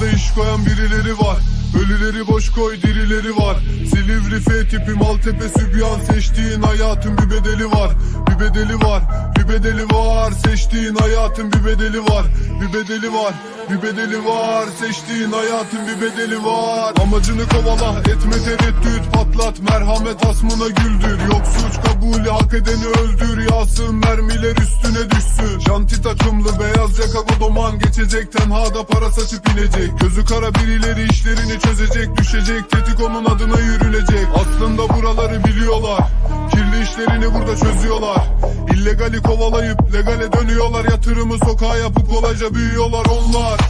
Hayatımıza iş koyan birileri var. Ölüleri boş koy dirileri var. Silivri F tipi Maltepe Sübyan Seçtiğin hayatın bir bedeli var. Bir bedeli var bir bedeli var. Seçtiğin hayatın bir bedeli var. Bir bedeli var bir bedeli var. Seçtiğin hayatın bir bedeli var. Amacını kovala etme tereddüt Patlat. Merhamet asmına güldür. Yok suç kabulü hak edeni öldür. Yağsın mermiler üstüne düşsün. Janti takımlı beyaz yaka doman. Geçecek tenhada para saçıp inecek Gözü kara birileri işlerini çözecek Düşecek tetik onun adına yürünecek. Aslında buraları biliyorlar. Kirli işlerini burada çözüyorlar. İllegali kovalayıp legale dönüyorlar. Yatırımı sokağa yapıp kolayca büyüyorlar onlar.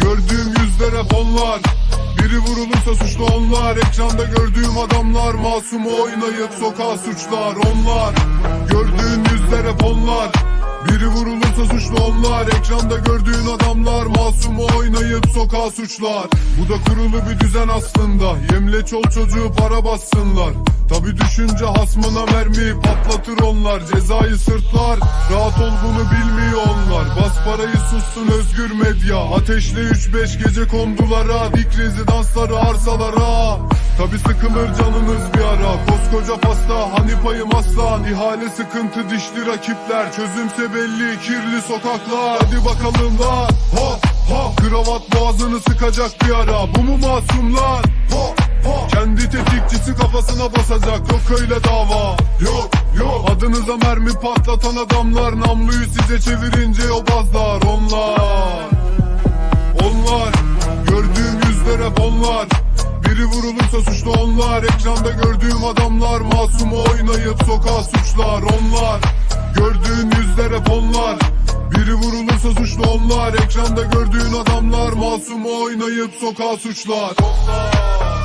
Gördüğüm yüzler hep onlar. Biri vurulursa suçlu onlar. Ekranda gördüğüm adamlar Masumu oynayıp sokağa suçlar onlar. Gördüğün yüzler hep onlar biri vurulursa suçlu onlar Ekranda gördüğün adamlar Masumu oynayıp sokağa suçlar. Bu da kurulu bir düzen aslında. Yemle çol çocuğu para bassınlar. Tabi düşünce hasmına mermi patlatır onlar. Cezayı sırtlar Rahat parayı sussun özgür medya. Ateşle 3-5 gece kondulara Dik rezidansları arsalara. Tabi sıkılır canınız bir ara. Koskoca pasta hani payım aslan İhale sıkıntı dişli rakipler. Çözümse belli kirli sokaklar. Hadi bakalım lan. Ha ha Kravat boğazını sıkacak bir ara. Bu mu masumlar? Ha Kendi tetikçisi kafasına basacak Yok öyle dava. Yok yok. Adınıza mermi patlatan adamlar Namluyu size çevirince yobazlar. Onlar onlar. Gördüğüm yüzler hep onlar. Biri vurulursa suçlu onlar. Ekranda gördüğüm adamlar Masumu oynayıp sokağa suçlar. Onlar Gördüğün yüzler hep onlar. Biri vurulursa suçlu onlar. Ekranda gördüğün adamlar Masumu oynayıp sokağa suçlar. Onlar